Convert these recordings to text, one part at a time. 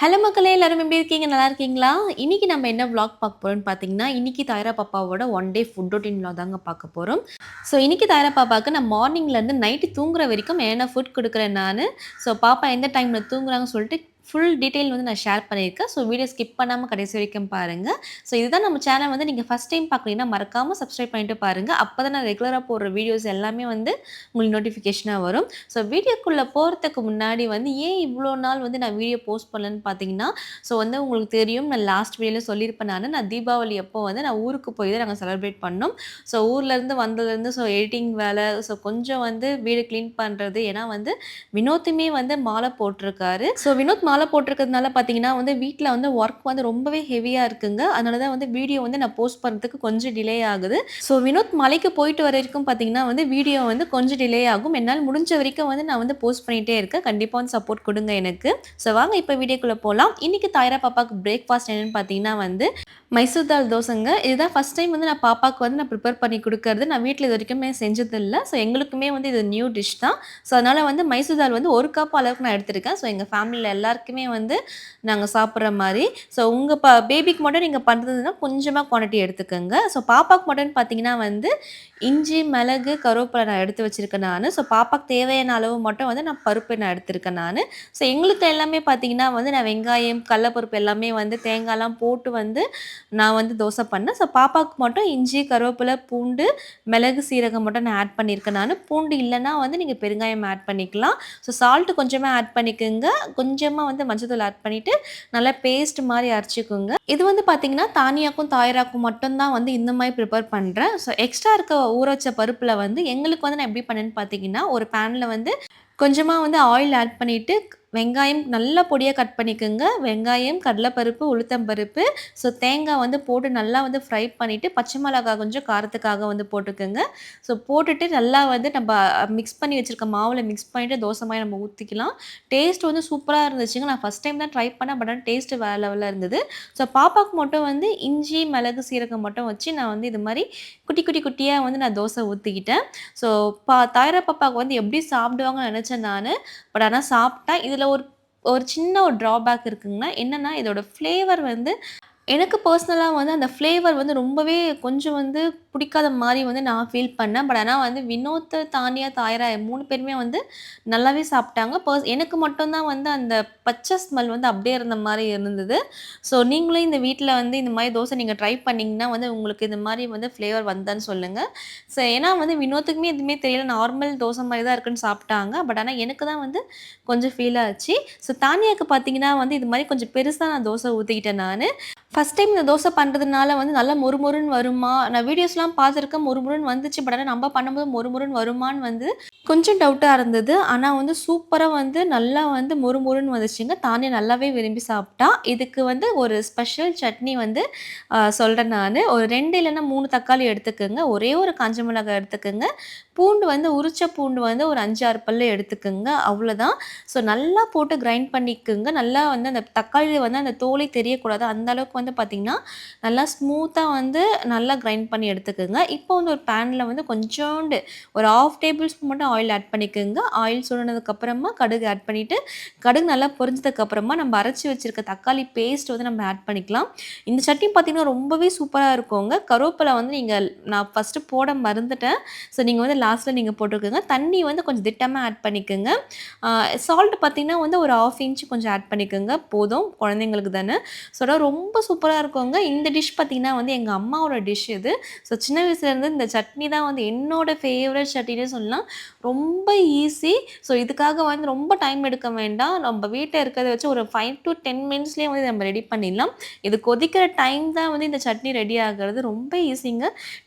Hello மக்களே எல்லாரும் எப்படி இருக்கீங்க? நல்லா இருக்கீங்களா? இன்னைக்கு நம்ம என்ன vlog பார்க்க போறோம்னு பார்த்தீங்கன்னா இன்னைக்கு தாயரா பாப்பாவோட one day food routine vlog தாங்க பார்க்க போகிறோம் ஸோ இன்னைக்கு தாயரா பாப்பாவுக்கு நான் மார்னிங்லேருந்து நைட்டு தூங்குற வரைக்கும் என்ன ஃபுட் கொடுக்குறேன் நான்? ஸோ பாப்பா எந்த டைமில் தூங்குறாங்கன்னு சொல்லிட்டு ஃபுல் டீட்டெயில் வந்து நான் ஷேர் பண்ணியிருக்கேன். ஸோ வீடியோ ஸ்கிப் பண்ணாமல் கடைசி வரைக்கும் பாருங்கள் ஸோ இதுதான் நம்ம சேனல் வந்து நீங்கள் ஃபஸ்ட் டைம் பார்க்குறீங்கன்னா மறக்காமல் சப்ஸ்கிரைப் பண்ணிட்டு பாருங்கள் அப்போ தான் நான் ரெகுலராக போடுற வீடியோஸ் எல்லாமே வந்து உங்களுக்கு நோட்டிஃபிகேஷனாக வரும். ஸோ வீடியோக்குள்ளே போகிறதுக்கு முன்னாடி வந்து ஏன் இவ்வளோ நாள் வந்து நான் வீடியோ போஸ்ட் பண்ணலன்னு பார்த்தீங்கன்னா ஸோ வந்து உங்களுக்கு தெரியும். நான் லாஸ்ட் வீடியோவில் சொல்லியிருப்பேன் நான். நான் தீபாவளி அப்போ வந்து நான் ஊருக்கு போய் தான் நாங்கள் செலிப்ரேட் பண்ணோம். ஸோ ஊர்லேருந்து வந்ததுலேருந்து ஸோ எடிட்டிங் வேலை ஸோ கொஞ்சம் வந்து வீடு க்ளீன் பண்ணுறது ஏன்னா வந்து வினோத்துமே வந்து மாலை போட்டிருக்காரு. ஸோ வினோத் மாலை போட்டிருக்கிறதுனால பார்த்தீங்கன்னா வந்து வீட்டில் வந்து ஒர்க் வந்து ரொம்பவே ஹெவியாக இருக்குங்க. அதனால தான் வந்து வீடியோ வந்து நான் போஸ்ட் பண்ணுறதுக்கு கொஞ்சம் டிலே ஆகுது. ஸோ வினோத் மலைக்கு போயிட்டு வர வரைக்கும் பார்த்தீங்கன்னா வந்து வீடியோ வந்து கொஞ்சம் டிலே ஆகும். என்னால் முடிஞ்ச வரைக்கும் வந்து நான் வந்து போஸ்ட் பண்ணிகிட்டே இருக்கேன். கண்டிப்பாக வந்து சப்போர்ட் கொடுங்க எனக்கு. ஸோ வாங்க இப்போ வீடியோக்குள்ளே போகலாம் இன்றைக்கி தாயரா பாப்பாவுக்கு பிரேக்ஃபாஸ்ட் என்னென்னு பார்த்தீங்கன்னா வந்து மைசூர் தால் தோசைங்க. இதுதான் ஃபஸ்ட் டைம் வந்து நான் பாப்பாவுக்கு வந்து நான் ப்ரிப்பேர் பண்ணி கொடுக்கறது. நான் வீட்டில் இது வரைக்குமே செஞ்சதில்லை. ஸோ எங்களுக்குமே வந்து இது நியூ டிஷ் தான். ஸோ அதனால் வந்து மைசூர் தால் வந்து ஒரு கப் அளவுக்கு நான் எடுத்திருக்கேன். ஸோ எங்கள் ஃபேமிலியில் எல்லாருக்கும் வந்து நாங்கள் சாப்பிட்ற மாதிரி. ஸோ உங்கள் ப பேபிக்கு மட்டும் நீங்கள் பண்ணுறதுன்னா கொஞ்சமாக குவான்டிட்டி எடுத்துக்கோங்க. ஸோ பாப்பாவுக்கு மட்டும் பார்த்தீங்கன்னா வந்து இஞ்சி மிளகு கருவேப்பிலை நான் எடுத்து வச்சுருக்கேன் நான். ஸோ பாப்பாக்கு தேவையான அளவு மட்டும் வந்து நான் பருப்பு நான் எடுத்திருக்கேன் நான். ஸோ எங்களுக்கு எல்லாமே பார்த்தீங்கன்னா வந்து நான் வெங்காயம் கடலப்பருப்பு எல்லாமே வந்து தேங்காய்லாம் போட்டு வந்து நான் வந்து தோசை பண்ணேன். ஸோ பாப்பாவுக்கு மட்டும் இஞ்சி கருவேப்பிலை பூண்டு மிளகு சீரகம் மட்டும் நான் ஆட் பண்ணியிருக்கேன் நான். பூண்டு இல்லைன்னா வந்து நீங்கள் பெருங்காயம் ஆட் பண்ணிக்கலாம். ஸோ சால்ட்டு கொஞ்சமாக ஆட் பண்ணிக்கோங்க. கொஞ்சமாக வந்து மஞ்சத்தூள் ஆட் பண்ணிவிட்டு நல்லா பேஸ்ட் மாதிரி அரைச்சிக்கோங்க. இது வந்து பார்த்தீங்கன்னா தானியாக்கும் தாயராக்கும் மட்டும்தான் வந்து இந்த மாதிரி ப்ரிப்பேர் பண்ணுறேன் ஸோ எக்ஸ்ட்ரா இருக்க ஊற வச்ச பருப்பில் வந்து எங்களுக்கு வந்து நான் எப்படி பண்ணேன்னு பார்த்தீங்கன்னா ஒரு பேனில் வந்து கொஞ்சமாக வந்து ஆயில் ஆட் பண்ணிவிட்டு வெங்காயம் நல்லா பொடியாக கட் பண்ணிக்கோங்க. வெங்காயம் கடலைப்பருப்பு உளுத்தம்பருப்பு. ஸோ தேங்காய் வந்து போட்டு நல்லா வந்து ஃப்ரை பண்ணிவிட்டு பச்சை மிளகாய் கொஞ்சம் காரத்துக்காக வந்து போட்டுக்கோங்க. ஸோ போட்டுட்டு நல்லா வந்து நம்ம மிக்ஸ் பண்ணி வச்சுருக்க மாவில் மிக்ஸ் பண்ணிவிட்டு தோசை மாதிரி நம்ம ஊற்றிக்கலாம் டேஸ்ட் வந்து சூப்பராக இருந்துச்சுங்க. நான் ஃபஸ்ட் டைம் தான் ட்ரை பண்ணேன் பட் ஆனால் டேஸ்ட்டு வேறு லெவலில் இருந்தது. ஸோ பாப்பாவுக்கு மட்டும் வந்து இஞ்சி மிளகு சீரகம் மட்டும் வச்சு நான் வந்து இது மாதிரி குட்டி குட்டி குட்டியாக வந்து நான் தோசை ஊற்றிக்கிட்டேன் ஸோ பா தாயிர பாப்பாவுக்கு வந்து எப்படி சாப்பிடுவாங்கன்னு நினச்சேன் நான். பட் ஆனால் சாப்பிட்டா இதில் ஒரு ஒரு சின்ன ஒரு ட்ராபேக் இருக்குங்கன்னா என்னென்னா இதோட ஃப்ளேவர் வந்து எனக்கு பர்சனலாக வந்து அந்த ஃப்ளேவர் வந்து ரொம்பவே கொஞ்சம் வந்து பிடிக்காத மாதிரி வந்து நான் ஃபீல் பண்ணேன். பட் ஆனால் வந்து வினோத் தானியா தாயரா மூணு பேருமே வந்து நல்லாவே சாப்பிட்டாங்க. பர்ஸ் எனக்கு மட்டும்தான் வந்து அந்த பச்சை ஸ்மெல் வந்து அப்படியே இருந்த மாதிரி இருந்தது. ஸோ நீங்களும் இந்த வீட்டில் வந்து இந்த மாதிரி தோசை நீங்கள் ட்ரை பண்ணிங்கன்னா வந்து உங்களுக்கு இந்த மாதிரி வந்து ஃப்ளேவர் வந்தான்னு சொல்லுங்கள் ஸோ ஏன்னா வந்து வினோத்துக்குமே எதுவுமே தெரியல. நார்மல் தோசை மாதிரி தான் இருக்குன்னு சாப்பிட்டாங்க. பட் ஆனால் எனக்கு தான் வந்து கொஞ்சம் ஃபீல் ஆச்சு. ஸோ தானியாவுக்கு பார்த்தீங்கன்னா வந்து இது மாதிரி கொஞ்சம் பெருசாக நான் தோசை ஊற்றிக்கிட்டேன் நான். ஃபஸ்ட் டைம் இந்த தோசை பண்ணுறதுனால வந்து நல்லா மொறுமொறுன்னு வருமா? நான் வீடியோஸ்லாம் பார்த்துருக்கேன் மொறுமொறுன்னு வந்துச்சு. பட் ஆனால் நம்ம பண்ணும்போது மொறுமுரன் வருமானு வந்து கொஞ்சம் டவுட்டாக இருந்தது. ஆனால் வந்து சூப்பராக வந்து நல்லா வந்து மொறுமொறுன்னு வந்துச்சுங்க. தானே நல்லாவே விரும்பி சாப்பிட்டா. இதுக்கு வந்து ஒரு ஸ்பெஷல் சட்னி வந்து சொல்கிறேன் நான். ஒரு ரெண்டு இல்லைன்னா மூணு தக்காளி எடுத்துக்கோங்க. ஒரே ஒரு காஞ்ச மிளகாய் எடுத்துக்கோங்க. பூண்டு வந்து உரிச்ச பூண்டு வந்து ஒரு அஞ்சு ஆறு பல்லு எடுத்துக்கோங்க. அவ்வளோதான் ஸோ நல்லா போட்டு கிரைண்ட் பண்ணிக்கோங்க. நல்லா வந்து அந்த தக்காளி வந்து அந்த தோலை தெரியக்கூடாது. அந்த அளவுக்கு வந்து பார்த்திங்கன்னா நல்லா ஸ்மூத்தாக வந்து நல்லா கிரைண்ட் பண்ணி எடுத்துக்கோங்க. இப்போ வந்து ஒரு பேனில் வந்து கொஞ்சோண்டு ஒரு ஆஃப் டேபிள் ஸ்பூன் மட்டும் ஆயில் ஆட் பண்ணிக்கோங்க. ஆயில் சுடுனதுக்கப்புறமா கடுகு ஆட் பண்ணிவிட்டு கடுகு நல்லா பொரிஞ்சதுக்கப்புறமா நம்ம அரைச்சி வச்சுருக்க தக்காளி பேஸ்ட் வந்து நம்ம ஆட் பண்ணிக்கலாம். இந்த சட்னி பார்த்திங்கன்னா ரொம்பவே சூப்பராக இருக்குங்க. கருவேப்பிலை வந்து நீங்கள் நான் ஃபஸ்ட்டு போட மறந்துட்டேன். ஸோ நீங்கள் வந்து லாஸ்ட்டில் நீங்கள் போட்டிருக்கோங்க தண்ணி வந்து கொஞ்சம் திட்டமாக ஆட் பண்ணிக்கோங்க. சால்ட் பார்த்திங்கன்னா வந்து ஒரு ஆஃப் இன்ச் கொஞ்சம் ஆட் பண்ணிக்கோங்க. போதும் குழந்தைங்களுக்கு தானே. ஸோ ரொம்ப சூப்பராக இருக்குங்க. இந்த டிஷ் பார்த்திங்கன்னா வந்து எங்கள் அம்மாவோட டிஷ் இது. ஸோ சின்ன வயசுலேருந்து இந்த சட்னி தான் வந்து என்னோட ஃபேவரட் சட்னினே சொல்லலாம். ரொம்ப ஈஸி ஸோ இதுக்காக வந்து ரொம்ப டைம் எடுக்க வேண்டாம். நம்ம வீட்டில் இருக்கிறத வச்சு ஒரு ஃபைவ் டு டென் மினிட்ஸ்லேயே வந்து நம்ம ரெடி பண்ணிடலாம். இது கொதிக்கிற டைம் தான் வந்து இந்த சட்னி ரெடி ஆகிறது. ரொம்ப ஈஸிங்க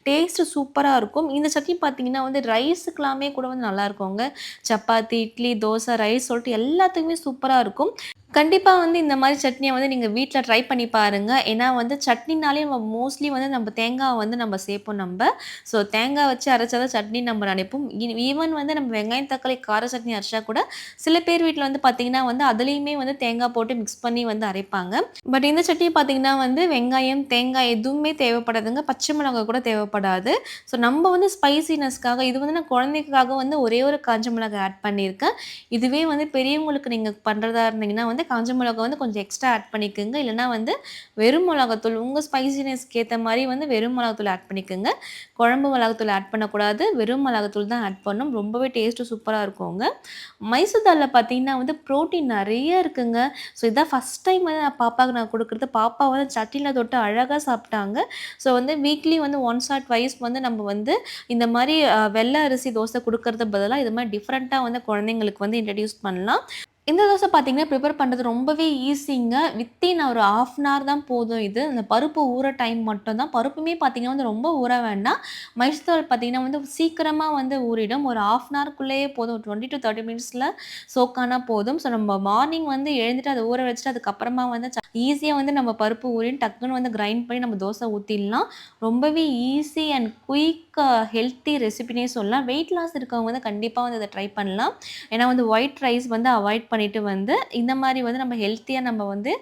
டேஸ்ட்டு சூப்பராக இருக்கும். இந்த சட்னி பார்த்திங்கன்னா வந்து ரைஸுக்கெல்லாமே கூட வந்து நல்லா இருக்குங்க. சப்பாத்தி இட்லி தோசை ரைஸ் சொல்லிட்டு எல்லாத்துக்குமே சூப்பராக இருக்கும். கண்டிப்பாக வந்து இந்த மாதிரி சட்னியை வந்து நீங்கள் வீட்டில் ட்ரை பண்ணி பாருங்கள் ஏன்னா வந்து சட்னினாலே நம்ம மோஸ்ட்லி வந்து நம்ம தேங்காய் வந்து நம்ம சேர்ப்போம் நம்ம. ஸோ தேங்காய் வச்சு அரைச்சாதான் சட்னி நம்ம நினைப்போம். ஈவன் வந்து நம்ம வெங்காயம் தக்காளி கார சட்னி அரைச்சா கூட சில பேர் வீட்டில் வந்து பார்த்திங்கன்னா வந்து அதுலேயுமே வந்து தேங்காய் போட்டு மிக்ஸ் பண்ணி வந்து அரைப்பாங்க. பட் இந்த சட்னி பார்த்திங்கன்னா வந்து வெங்காயம் தேங்காய் எதுவுமே தேவைப்படாதுங்க. பச்சை மிளகாய் கூட தேவைப்படாது. ஸோ நம்ம வந்து ஸ்பைசினஸ்க்காக இது வந்து நான் குழந்தைக்காக வந்து ஒரே ஒரு காஞ்ச மிளகாய் ஆட் பண்ணியிருக்கேன். இதுவே வந்து பெரியவங்களுக்கு நீங்கள் பண்ணுறதா இருந்தீங்கன்னா வந்து வந்து காஞ்ச மிளகா வந்து கொஞ்சம் எக்ஸ்ட்ரா ஆட் பண்ணிக்கோங்க. இல்லைனா வந்து வெறும் மிளகாத்தூள் உங்கள் ஸ்பைசினஸ்க்கு ஏற்ற மாதிரி வந்து வெறும் மிளகாத்தூள் ஆட் பண்ணிக்கோங்க. குழம்பு மிளகாத்தூள் ஆட் பண்ணக்கூடாது. வெறும் மிளகாத்தூள் தான் ஆட் பண்ணணும் ரொம்பவே டேஸ்ட்டு சூப்பராக இருக்குங்க. மைசூர் தாலில் பார்த்தீங்கன்னா வந்து ப்ரோட்டீன் நிறைய இருக்குங்க. ஸோ இதான் ஃபஸ்ட் டைம் வந்து நான் பாப்பாவுக்கு நான் கொடுக்குறது. பாப்பா வந்து சட்டியில் தொட்டு அழகாக சாப்பிட்டாங்க. ஸோ வந்து வீக்லி வந்து ஒன்ஸ் ஆர் ட்வைஸ் வந்து நம்ம வந்து இந்த மாதிரி வெள்ளை அரிசி தோசை கொடுக்கறது பதிலாக இது மாதிரி டிஃப்ரெண்ட்டாக வந்து குழந்தைங்களுக்கு வந்து இன்ட்ரடியூஸ் பண்ணலாம். இந்த தோசை பார்த்தீங்கன்னா ப்ரிப்பேர் பண்ணுறது ரொம்பவே ஈஸிங்க வித்தின் ஒரு ஆஃப் அன் ஹவர் தான் போதும் இது. இந்த பருப்பு ஊற டைம் மட்டும் தான் பருப்புமே பார்த்தீங்கன்னா வந்து ரொம்ப ஊற வேண்டாம். மைசூர் பார்த்தீங்கன்னா வந்து சீக்கிரமாக வந்து ஊறிடும். ஒரு ஆஃப் அன் ஹவர்க்குள்ளேயே போதும். டுவெண்ட்டி டு தேர்ட்டி மினிட்ஸில் சோக்கானா போதும். ஸோ நம்ம மார்னிங் வந்து எழுந்துட்டு அதை ஊற வச்சுட்டு அதுக்கப்புறமா வந்து ஈஸியாக வந்து நம்ம பருப்பு ஊறின்னு டக்குன்னு வந்து கிரைண்ட் பண்ணி நம்ம தோசை ஊற்றிடலாம் ரொம்பவே ஈஸி அண்ட் குயிக் ஹெல்த்தி ரெசிபினே சொல்லலாம். வெயிட் லாஸ் இருக்கவங்க வந்து கண்டிப்பாக வந்து அதை ட்ரை பண்ணலாம். ஏன்னா வந்து ஒயிட் ரைஸ் வந்து அவாய்ட் பண்ணிட்டு வந்து இந்த மாதிரி வந்து நம்ம ஹெல்த்தியாக நம்ம வந்து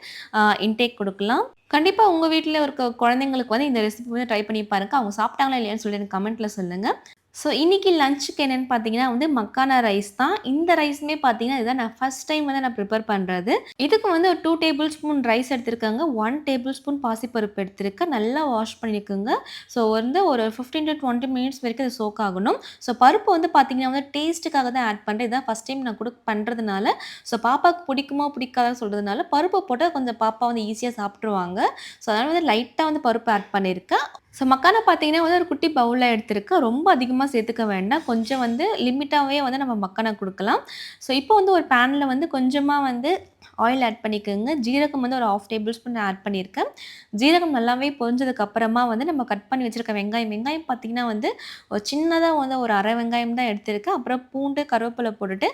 இன்டேக் கொடுக்கலாம். கண்டிப்பாக உங்கள் வீட்டில் இருக்க குழந்தைங்களுக்கு வந்து இந்த ரெசிபி வந்து ட்ரை பண்ணி பாருங்க. அவங்க சாப்பிட்டாங்களா இல்லையான்னு சொல்லி எனக்கு கமெண்ட்டில் சொல்லுங்கள் ஸோ இன்றைக்கி லஞ்சுக்கு என்னென்னு பார்த்தீங்கன்னா வந்து மக்கானா ரைஸ் தான். இந்த ரைஸுமே பார்த்தீங்கன்னா இதுதான் நான் ஃபஸ்ட் டைம் வந்து நான் ப்ரிப்பேர் பண்ணுறது இதுக்கு வந்து ஒரு டூ டேபிள் ஸ்பூன் ரைஸ் எடுத்திருக்காங்க. ஒன் டேபிள் ஸ்பூன் பாசிப்பருப்பு எடுத்திருக்கேன். நல்லா வாஷ் பண்ணியிருக்குங்க ஸோ வந்து ஒரு ஃபிஃப்டீன் டு டுவெண்ட்டி மினிட்ஸ் வரைக்கும் அது சோக் ஆகணும். ஸோ பருப்பு வந்து பார்த்தீங்கன்னா வந்து டேஸ்ட்டுக்காக தான் ஆட் பண்ணுறேன் இதான் ஃபஸ்ட் டைம் நான் கொடு பண்ணுறதுனால ஸோ பாப்பாவுக்கு பிடிக்குமோ பிடிக்காதா சொல்கிறதுனால பருப்பு போட்டால் கொஞ்சம் பாப்பா வந்து ஈஸியாக சாப்பிட்ருவாங்க ஸோ அதனால் வந்து லைட்டாக வந்து பருப்பு ஆட் பண்ணியிருக்கேன் ஸோ மக்கானை பார்த்தீங்கன்னா வந்து ஒரு குட்டி பவுலில் எடுத்திருக்கேன் ரொம்ப அதிகமாக சேர்த்துக்க வேண்டாம். கொஞ்சம் வந்து லிமிட்டாகவே வந்து நம்ம மக்கானை கொடுக்கலாம். ஸோ இப்போ வந்து ஒரு பேனில் வந்து கொஞ்சமாக வந்து ஆயில் ஆட் பண்ணிக்கோங்க. ஜீரகம் வந்து ஒரு ஆஃப் டேபிள் ஸ்பூன் ஆட் பண்ணியிருக்கேன் ஜீரகம் நல்லாவே பொரிஞ்சதுக்கு அப்புறமா வந்து நம்ம கட் பண்ணி வச்சுருக்க வெங்காயம். வெங்காயம் பார்த்திங்கன்னா வந்து ஒரு சின்னதாக வந்து ஒரு அரை வெங்காயம் தான் எடுத்திருக்கேன். அப்புறம் பூண்டு கருவேப்பிலை போட்டுட்டு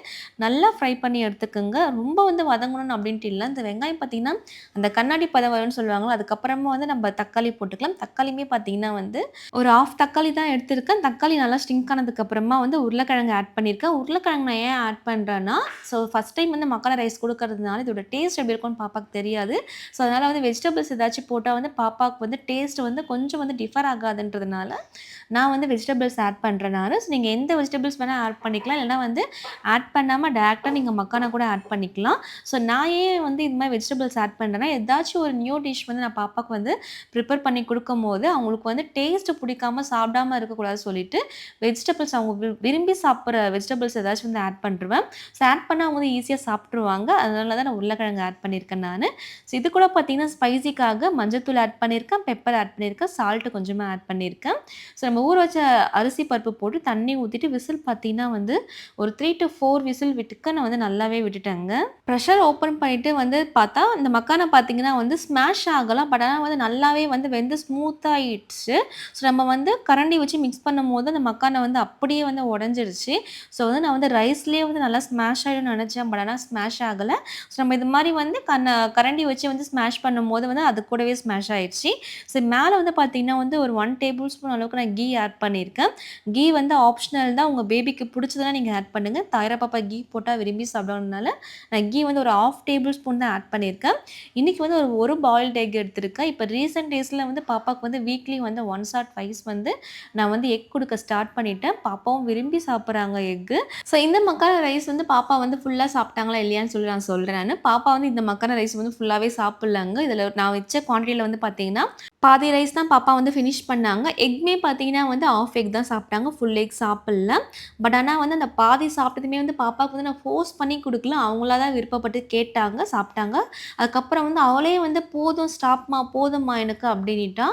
நல்லா ஃப்ரை பண்ணி எடுத்துக்கோங்க. ரொம்ப வந்து வதங்கணும் அப்படின்ட்டு இல்லை. இந்த வெங்காயம் பார்த்திங்கன்னா அந்த கண்ணாடி பதம் வரும்னு சொல்லுவாங்களோ அதுக்கப்புறமா வந்து நம்ம தக்காளி போட்டுக்கலாம். தக்காளியுமே பார்த்திங்கன்னா வந்து ஒரு ஆஃப் தக்காளி தான் எடுத்திருக்கேன். தக்காளி நல்லா ஸ்டிங்க் ஆனதுக்கப்புறமா வந்து உருளைக்கிழங்கு ஆட் பண்ணியிருக்கேன் உருளைக்கிழங்கு நான் ஏன் ஆட் பண்ணுறேன்னா ஸோ ஃபஸ்ட் டைம் வந்து மக்கான ரைஸ் கொடுக்கறதுனால இதோட டேஸ்ட் எப்படி இருக்கும்னு பாப்பாக்கு தெரியாது. ஸோ அதனால் வந்து வெஜிடபிள்ஸ் ஏதாச்சும் போட்டால் வந்து பாப்பாவுக்கு வந்து டேஸ்ட் வந்து கொஞ்சம் வந்து டிஃபர் ஆகாதுன்றதுனால நான் வந்து வெஜிடபிள்ஸ் ஆட் பண்ணுறனால ஸோ நீங்கள் எந்த வெஜிடபிள்ஸ் வேணால் ஆட் பண்ணிக்கலாம். இல்லைனா வந்து ஆட் பண்ணாமல் டேரெக்டாக நீங்கள் மக்கானா கூட ஆட் பண்ணிக்கலாம். ஸோ நான் ஏன் வந்து இது மாதிரி வெஜிடபிள்ஸ் ஆட் பண்ணுறேன்னா ஏதாச்சும் ஒரு நியூ டிஷ் வந்து நான் பாப்பாவுக்கு வந்து ப்ரிப்பேர் பண்ணி கொடுக்கும்போது அவங்களுக்கு வந்து டேஸ்ட் பிடிக்காம சாப்பிடாம இருக்கக்கூடாது சொல்லிட்டு வெஜிடபிள்ஸ் அவங்க விரும்பி சாப்பிட்ற வெஜிடபிள்ஸ் ஏதாச்சும் வந்து ஆட் பண்ணிருவேன் ஸோ ஆட் பண்ணால் அவங்க வந்து ஈஸியாக சாப்பிட்ருவாங்க அதனால தான் நான் உருளைக்கிழங்கு ஆட் பண்ணியிருக்கேன் நான். ஸோ இது கூட பார்த்தீங்கன்னா ஸ்பைசிக்காக மஞ்சத்தூள் ஆட் பண்ணியிருக்கேன் பெப்பர் ஆட் பண்ணியிருக்கேன் சால்ட்டு கொஞ்சமாக ஆட் பண்ணியிருக்கேன். ஸோ நம்ம ஊற வச்ச அரிசி பருப்பு போட்டு தண்ணி ஊற்றிட்டு விசில் பார்த்தீங்கன்னா வந்து ஒரு த்ரீ டு ஃபோர் விசில் விட்டுக்க நான் வந்து நல்லாவே விட்டுட்டேங்க. ப்ரெஷர் ஓப்பன் பண்ணிட்டு வந்து பார்த்தா இந்த மக்கானை பார்த்தீங்கன்னா வந்து ஸ்மாஷ் ஆகலாம் பட் ஆனால் வந்து நல்லாவே வந்து வெந்து ஸ்மூத்தாகிடுச்சு ஸோ நம்ம வந்து கரண்டி வச்சு மிக்ஸ் பண்ணும் போது அந்த மக்கானை வந்து அப்படியே வந்து உடஞ்சிருச்சு. ஸோ வந்து நான் வந்து ரைஸ்லேயே வந்து நல்லா ஸ்மாஷ் ஆகிடும்னு நினச்சேன் பட் ஆனால் ஸ்மாஷ் ஆகலை. ஸோ நம்ம இது மாதிரி வந்து கண்ண கரண்டி வச்சு வந்து ஸ்மாஷ் பண்ணும்போது வந்து அது கூடவே ஸ்மாஷ் ஆயிடுச்சு. ஸோ மேலே வந்து பார்த்தீங்கன்னா வந்து ஒரு ஒன் டேபிள் ஸ்பூன் அளவுக்கு நான் கீ ஆட் பண்ணியிருக்கேன். கீ வந்து ஆப்ஷனல் தான். உங்கள் பேபிக்கு பிடிச்சதுனா நீங்கள் ஆட் பண்ணுங்கள் தாயரா பாப்பா கீ போட்டால் விரும்பி சாப்பிடணுனால நான் கீ வந்து ஒரு ஆஃப் டேபிள் ஸ்பூன் தான் ஆட் பண்ணியிருக்கேன். இன்றைக்கி வந்து ஒரு ஒரு பாயில்ட் எக் எடுத்திருக்கேன். இப்போ ரீசெண்ட் டேஸில் வந்து பாப்பாவுக்கு வந்து வீக்லி வந்து ஒன்ஸ் ஆர் ட்வைஸ் வந்து நான் வந்து எக் கொடுக்க ஸ்டார்ட் பண்ணிட்டேன். பாப்பாவும் விரும்பி சாப்பிட்றாங்க எக்கு ஸோ இந்த மக்கான ரைஸ் வந்து பாப்பா வந்து ஃபுல்லாக சாப்பிட்டாங்களா இல்லையான்னு சொல்லி நான் சொல்கிறேன் பாப்பா வந்து இந்த மக்கான ரைஸ் வந்து ஃபுல்லாகவே சாப்பிட்லாங்க. இதில் நான் வச்ச குவான்டிட்டியில் வந்து பார்த்தீங்கன்னா பாதி ரைஸ் தான் பாப்பா வந்து ஃபினிஷ் பண்ணாங்க. எக்மே பார்த்தீங்கன்னா வந்து ஆஃப் எக் தான் சாப்பிட்டாங்க. ஃபுல் எக் சாப்பிடல. பட் ஆனால் வந்து அந்த பாதி சாப்பிட்டதுமே வந்து பாப்பாவுக்கு வந்து நான் ஃபோர்ஸ் பண்ணி கொடுக்கல. அவங்களா தான் விருப்பப்பட்டு கேட்டாங்க சாப்பிட்டாங்க. அதுக்கப்புறம் வந்து அவளே வந்து போதும் ஸ்டாப்மா போதும்மா எனக்கு அப்படின்ட்டா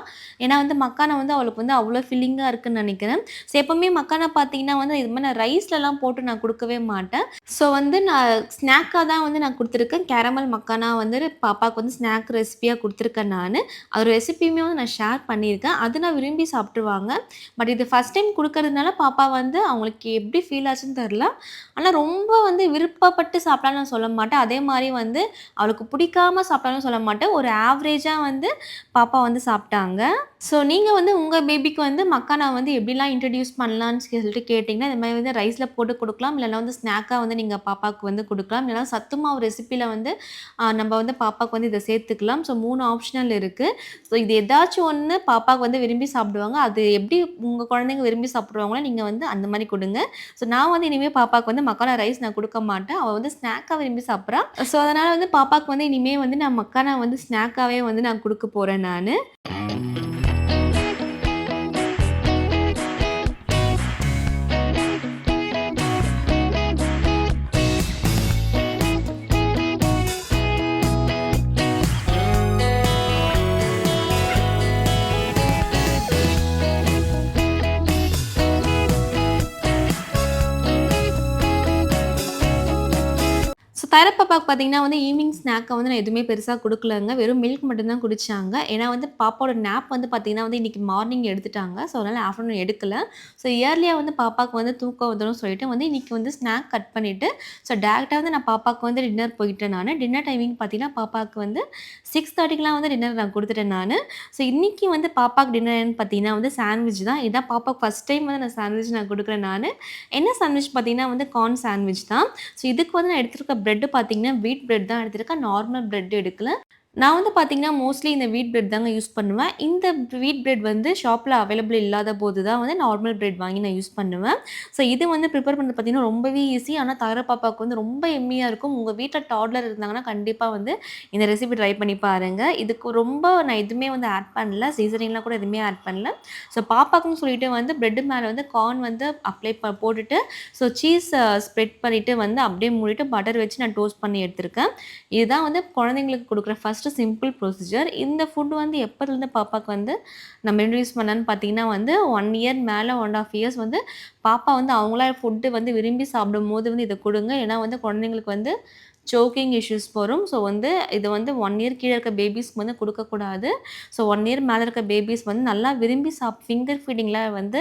ஏன்னா வந்து மக்கானை வந்து அவளுக்கு வந்து அவ்வளோ ஃபில்லிங்காக இருக்குன்னு நினைக்கிறேன். ஸோ எப்போவுமே மக்கானை பார்த்தீங்கன்னா வந்து இது மாதிரி நான் ரைஸ்லலாம் போட்டு நான் கொடுக்கவே மாட்டேன். ஸோ வந்து நான் ஸ்நாக்காக தான் வந்து நான் கொடுத்துருக்கேன். கேரமல் மக்கானா வந்து பாப்பாவுக்கு வந்து ஸ்நாக் ரெசிபியாக கொடுத்துருக்கேன் நான். அது ரெசிபியுமே வந்து நான் ஷேர் பண்ணியிருக்கேன். அது நான் விரும்பி சாப்பிட்ருவாங்க பட் இது ஃபஸ்ட் டைம் கொடுக்கறதுனால பாப்பா வந்து அவங்களுக்கு எப்படி ஃபீல் ஆச்சுன்னு தெரில ஆனால் ரொம்ப வந்து விருப்பப்பட்டு சாப்பிட்டான்னு நான் சொல்ல மாட்டேன். அதே மாதிரி வந்து அவளுக்கு பிடிக்காம சாப்பிட்டாலும் சொல்ல மாட்டேன். ஒரு ஆவரேஜாக வந்து பாப்பா வந்து சாப்பிட்டாங்க. ஸோ நீங்கள் வந்து உங்க பேபிக்கு வந்து மக்கானா வந்து எப்படிலாம் இன்ட்ரடியூஸ் பண்ணலான்னு சொல்லிட்டு கேட்டிங்கன்னா இந்த மாதிரி வந்து ரைஸில் போட்டு கொடுக்கலாம் இல்லைனா வந்து ஸ்நாக்காக வந்து நீங்கள் பாப்பாவுக்கு வந்து கொடுக்கலாம் இல்லைனா சத்து மாவு வந்து நம்ம வந்து பாப்பாவுக்கு வந்து இதை சேர்த்துக்கலாம். ஸோ மூணு ஆப்ஷனல் இருக்குது ஸோ இது ஏதாச்சும் ஒன்று பாப்பாவுக்கு வந்து விரும்பி சாப்பிடுவாங்க. அது எப்படி உங்கள் குழந்தைங்க விரும்பி சாப்பிடுவாங்களோ, நீங்கள் வந்து அந்த மாதிரி கொடுங்க ஸோ நான் வந்து இனிமேல் பாப்பாவுக்கு வந்து மக்கானா ரைஸ் நான் கொடுக்க மாட்டேன். அவள் வந்து ஸ்நாக்காக விரும்பி சாப்பிட்றா. ஸோ அதனால் வந்து பாப்பாவுக்கு வந்து இனிமேல் வந்து நான் மக்கானா வந்து ஸ்நாக்காகவே வந்து நான் குடுக்க போகிறேன் நான் பாப்பாவுக்கு பார்த்தீங்கன்னா வந்து ஈவினிங் ஸ்நாக்கை வந்து நான் எதுவுமே பெருசாக கொடுக்கலங்க வெறும் மில்க் மட்டும் தான் குடிச்சாங்க. ஏன்னா வந்து பாப்பாவோட நேப் வந்து பார்த்தீங்கன்னா வந்து இன்றைக்கி மார்னிங் எடுத்துட்டாங்க. ஸோ அதனால் ஆஃப்டர்நூன் எடுக்கல. ஸோ இயர்லியாக வந்து பாப்பாவுக்கு வந்து தூக்கம் வந்துடும் சொல்லிட்டு வந்து இன்றைக்கி வந்து ஸ்நாக் கட் பண்ணிவிட்டு ஸோ டேரெக்டாக வந்து நான் பாப்பாவுக்கு வந்து டின்னர் போயிட்டேன் நான் டின்னர் டைமிங் பார்த்தீங்கன்னா, பாப்பாவுக்கு வந்து 6:30க்குலாம் வந்து டின்னர் நான் கொடுத்துட்டேன் நான் ஸோ இன்றைக்கி வந்து பாப்பாவுக்கு டின்னர்னு பார்த்தீங்கன்னா வந்து சாண்ட்விச் தான். இதான் பாப்பாவுக்கு ஃபர்ஸ்ட் டைம் வந்து நான் சாண்ட்விச் நான் கொடுக்குறேன் நான் என்ன சாண்ட்விச் பார்த்தீங்கன்னா வந்து கார்ன் சாண்ட்விச் தான். ஸோ இதுக்கு வந்து நான் எடுத்துருக்க ப்ரெட்டு பார்த்தீங்கன்னா, வீட் பிரெட் தான் எடுத்திருக்கேன். நார்மல் பிரெட் எடுக்கல. நான் வந்து பார்த்தீங்கன்னா, மோஸ்ட்லி இந்த வீட் பிரெட் தாங்க யூஸ் பண்ணுவேன். இந்த வீட் பிரெட் வந்து ஷாப்பில் அவைலபிள் இல்லாத போது தான் வந்து நார்மல் பிரெட் வாங்கி நான் யூஸ் பண்ணுவேன். ஸோ இது வந்து ப்ரிப்பேர் பண்ணுறது பார்த்தீங்கன்னா, ரொம்பவே ஈஸி. ஆனால் தகர பாப்பாவுக்கு வந்து ரொம்ப எம்மியாக இருக்கும். உங்கள் வீட்டில் டாட்லர் இருந்தாங்கன்னா, கண்டிப்பாக வந்து இந்த ரெசிபி ட்ரை பண்ணி பாருங்க. இதுக்கு ரொம்ப நான் எதுவுமே வந்து ஆட் பண்ணல. சீசனிங்லாம் கூட எதுவுமே ஆட் பண்ணல. ஸோ பாப்பாக்குன்னு சொல்லிட்டு வந்து பிரெட் மேலே வந்து கார்ன் வந்து அப்ளை ப போட்டுட்டு, ஸோ சீஸ் ஸ்ப்ரெட் பண்ணிவிட்டு வந்து அப்படியே மூடிட்டு பட்டர் வச்சு நான் டோஸ்ட் பண்ணி எடுத்திருக்கேன். இதுதான் வந்து குழந்தைங்களுக்கு கொடுக்குற ஃபஸ்ட் ஃபஸ்ட்டு சிம்பிள் ப்ரொசீஜர். இந்த ஃபுட் வந்து எப்போதுலேருந்து பாப்பாவுக்கு வந்து நம்ம இன்ட்ரடியூஸ் பண்ணேன்னு பார்த்தீங்கன்னா வந்து ஒன் இயர் மேலே ஒன் ஆஃப் இயர்ஸ் வந்து பாப்பா வந்து அவங்களா ஃபுட்டு வந்து விரும்பி சாப்பிடும்போது வந்து இதை கொடுங்க ஏன்னா வந்து குழந்தைங்களுக்கு வந்து சோக்கிங் இஷ்யூஸ் வரும். ஸோ வந்து இது வந்து ஒன் இயர் கீழே இருக்க பேபீஸ்க்கு வந்து கொடுக்கக்கூடாது ஸோ ஒன் இயர் மேலே இருக்க பேபீஸ் வந்து நல்லா விரும்பி சாப் ஃபிங்கர் ஃபீடிங்கில் வந்து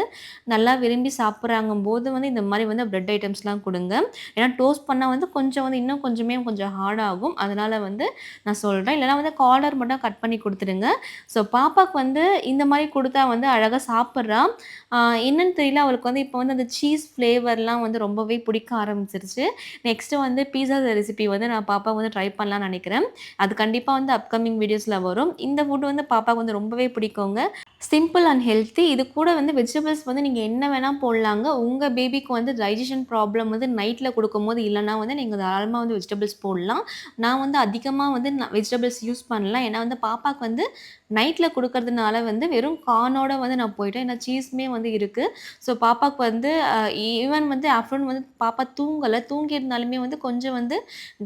நல்லா விரும்பி சாப்பிடுறாங்கம்போது வந்து இந்த மாதிரி வந்து ப்ரெட் ஐட்டம்ஸ்லாம் கொடுங்க ஏன்னா டோஸ்ட் பண்ணால் வந்து கொஞ்சம் வந்து இன்னும் கொஞ்சமே கொஞ்சம் ஹார்ட் ஆகும். அதனால் வந்து நான் சொல்கிறேன் இல்லைனா வந்து கார்னர் மட்டும் கட் பண்ணி கொடுத்துருங்க ஸோ பாப்பாவுக்கு வந்து இந்த மாதிரி கொடுத்தா வந்து அழகாக சாப்பிட்றா. என்னன்னு தெரியல அவளுக்கு வந்து இப்போ வந்து அந்த சீஸ் ஃப்ளேவர்லாம் வந்து ரொம்பவே பிடிக்க ஆரம்பிச்சிருச்சு. நெக்ஸ்ட்டு வந்து பீஸா ரெசிபி வந்து நான் பாப்பாவுக்கு வந்து ட்ரை பண்ணலாம்னு நினைக்கிறேன் அது கண்டிப்பாக வந்து அப்கமிங் வீடியோஸில் வரும். இந்த ஃபுட் வந்து பாப்பாவுக்கு வந்து ரொம்பவே பிடிக்குங்க. Simple and healthy. இது கூட வந்து வெஜிடபிள்ஸ் வந்து நீங்கள் என்ன வேணால் போடலாங்க. உங்கள் பேபிக்கு வந்து டைஜஷன் ப்ராப்ளம் வந்து நைட்டில் கொடுக்கும்போது இல்லைனா வந்து நீங்கள் தாராளமாக வந்து வெஜிடபிள்ஸ் போடலாம். நான் வந்து அதிகமாக வந்து நான் வெஜிடபிள்ஸ் யூஸ் பண்ணலாம் ஏன்னா வந்து பாப்பாவுக்கு வந்து நைட்டில் கொடுக்கறதுனால வந்து வெறும் கார்னோட வந்து நான் போயிட்டேன். ஏன்னா சீஸுமே வந்து இருக்குது ஸோ பாப்பாவுக்கு வந்து ஈவன் வந்து ஆஃப்டர்நூன் வந்து பாப்பா தூங்கலை தூங்கியிருந்தாலுமே வந்து கொஞ்சம் வந்து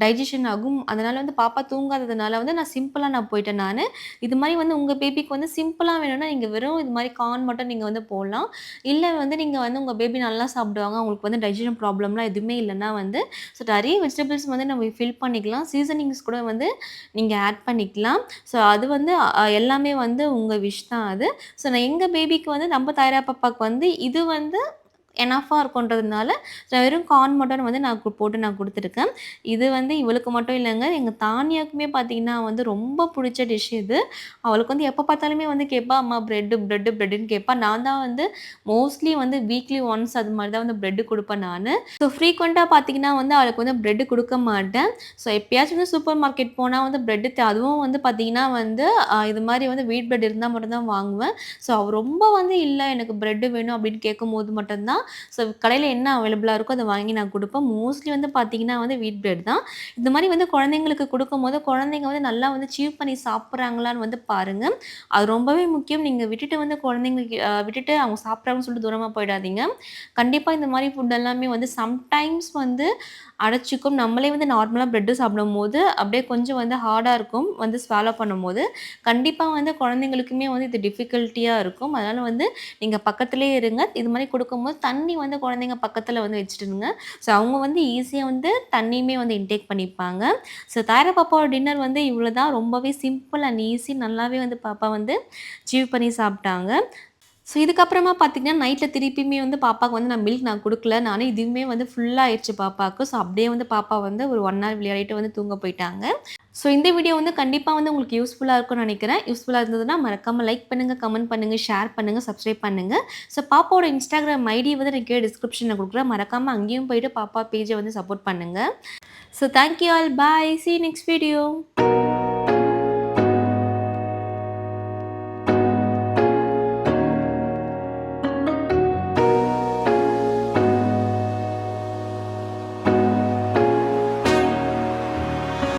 டைஜஷன் ஆகும். அதனால வந்து பாப்பா தூங்காததுனால வந்து நான் சிம்பிளாக நான் போயிட்டேன் நான் இது மாதிரி வந்து உங்கள் பேபிக்கு வந்து சிம்பிளாக வேணும்னா, நீங்கள் வெறும் இது மாதிரி கார்ன் மட்டும் நீங்கள் வந்து போடலாம். இல்லை வந்து நீங்கள் வந்து உங்கள் பேபி நல்லா சாப்பிடுவாங்க. உங்களுக்கு வந்து டைஜஷன் ப்ராப்ளம்லாம் எதுவுமே இல்லைன்னா வந்து ஸோ நிறைய வெஜிடபிள்ஸ் வந்து நம்ம ஃபில் பண்ணிக்கலாம். சீசனிங்ஸ் கூட வந்து நீங்கள் ஆட் பண்ணிக்கலாம். ஸோ அது வந்து எல்லாமே வந்து உங்கள் விஷ் தான் அது. ஸோ நான் எங்கள் பேபிக்கு வந்து நம்ம தாயரா பாப்பாவுக்கு வந்து இது வந்து எனஃபாக இருக்குன்றதுனால, வெறும் கார்ன் மட்டும் வந்து நான் போட்டு நான் கொடுத்துருக்கேன் இது வந்து இவளுக்கு மட்டும் இல்லைங்க எங்கள் தானியாக்குமே பார்த்தீங்கன்னா வந்து ரொம்ப பிடிச்ச டிஷ் இது. அவளுக்கு வந்து எப்போ பார்த்தாலுமே வந்து கேட்பா, அம்மா ப்ரெட்டு ப்ரெட்டு ப்ரெட்டுன்னு கேட்பா. நான் தான் வந்து மோஸ்ட்லி வந்து வீக்லி ஒன்ஸ் அது மாதிரி தான் வந்து ப்ரெட்டு கொடுப்பேன் நான் ஸோ ஃப்ரீக்வெண்ட்டாக பார்த்தீங்கன்னா வந்து அவளுக்கு வந்து ப்ரெட்டு கொடுக்க மாட்டேன். ஸோ எப்பயாச்சும் வந்து சூப்பர் மார்க்கெட் போனால் வந்து ப்ரெட்டு அதுவும் வந்து பார்த்தீங்கன்னா வந்து இது மாதிரி வந்து வீட் ப்ரெட் இருந்தால் மட்டும்தான் வாங்குவேன். ஸோ அவள் ரொம்ப வந்து இல்லை எனக்கு ப்ரெட்டு வேணும் அப்படின்னு கேட்கும்போது போது மட்டும்தான் ஸோ கடையில் என்ன அவைலபிளாக இருக்கோ அதை வாங்கி நான் கொடுப்பேன் மோஸ்ட்லி வந்து பார்த்தீங்கன்னா வந்து வீட் பிரெட் தான். இந்த மாதிரி வந்து குழந்தைங்களுக்கு கொடுக்கும்போது குழந்தைங்க வந்து நல்லா வந்து சீவ் பண்ணி சாப்பிட்றாங்களான்னு வந்து பாருங்க. அது ரொம்பவே முக்கியம். நீங்கள் விட்டுட்டு வந்து குழந்தைங்களுக்கு விட்டுட்டு அவங்க சாப்பிட்றாங்கன்னு சொல்லிட்டு தூரமாக போயிடாதீங்க. கண்டிப்பாக இந்த மாதிரி ஃபுட் எல்லாமே வந்து சம்டைம்ஸ் வந்து அடைச்சிக்கும் நம்மளே வந்து நார்மலாக பிரெட் சாப்பிடும்போது, அப்படியே கொஞ்சம் வந்து ஹார்டாக இருக்கும். வந்து ஸ்வாலோ பண்ணும்போது. கண்டிப்பாக வந்து குழந்தைங்களுக்குமே வந்து இது டிஃபிகல்ட்டியாக இருக்கும். அதனால் வந்து நீங்கள் பக்கத்திலேயே இருங்க. இது மாதிரி கொடுக்கும்போது தண்ணி வந்து குழந்தைங்க பக்கத்தில் வந்து வச்சுட்டுருங்க ஸோ அவங்க வந்து ஈஸியாக வந்து தண்ணியுமே வந்து இன்டேக் பண்ணிப்பாங்க. ஸோ தாயரா பாப்பாவோட டின்னர் வந்து இவ்வளோ தான். ரொம்பவே சிம்பிள் அண்ட் ஈஸி. நல்லாவே வந்து பாப்பா வந்து சீவ் பண்ணி சாப்பிட்டாங்க. ஸோ இதுக்கப்புறமா பார்த்தீங்கன்னா, நைட்டில் திருப்பியுமே வந்து பாப்பாவுக்கு வந்து நான் மில்க் நான் கொடுக்கல நானே இதுவுமே வந்து ஃபுல்லாக ஆயிருச்சு பாப்பாவுக்கு ஸோ அப்படியே வந்து பாப்பா வந்து ஒரு ஒன் ஹவர் விளையாடிட்டு வந்து தூங்க போயிட்டாங்க. ஸோ இந்த வீடியோ வந்து கண்டிப்பாக வந்து உங்களுக்கு யூஸ்ஃபுல்லாக இருக்கும்னு நினைக்கிறேன் யூஸ்ஃபுல்லாக இருந்ததுன்னா மறக்காமல் லைக் பண்ணுங்கள் கமெண்ட் பண்ணுங்கள் ஷேர் பண்ணுங்கள் சப்ஸ்கிரைப் பண்ணுங்க. ஸோ பாப்பாவோட இன்ஸ்டாகிராம் ஐடி வந்து நான் கீழே டிஸ்கிரிப்ஷனில் கொடுக்குறேன் மறக்காமல் அங்கேயும் போயிட்டு பாப்பா பேஜை வந்து சப்போர்ட் பண்ணுங்கள் so thank you all. Bye. See next video.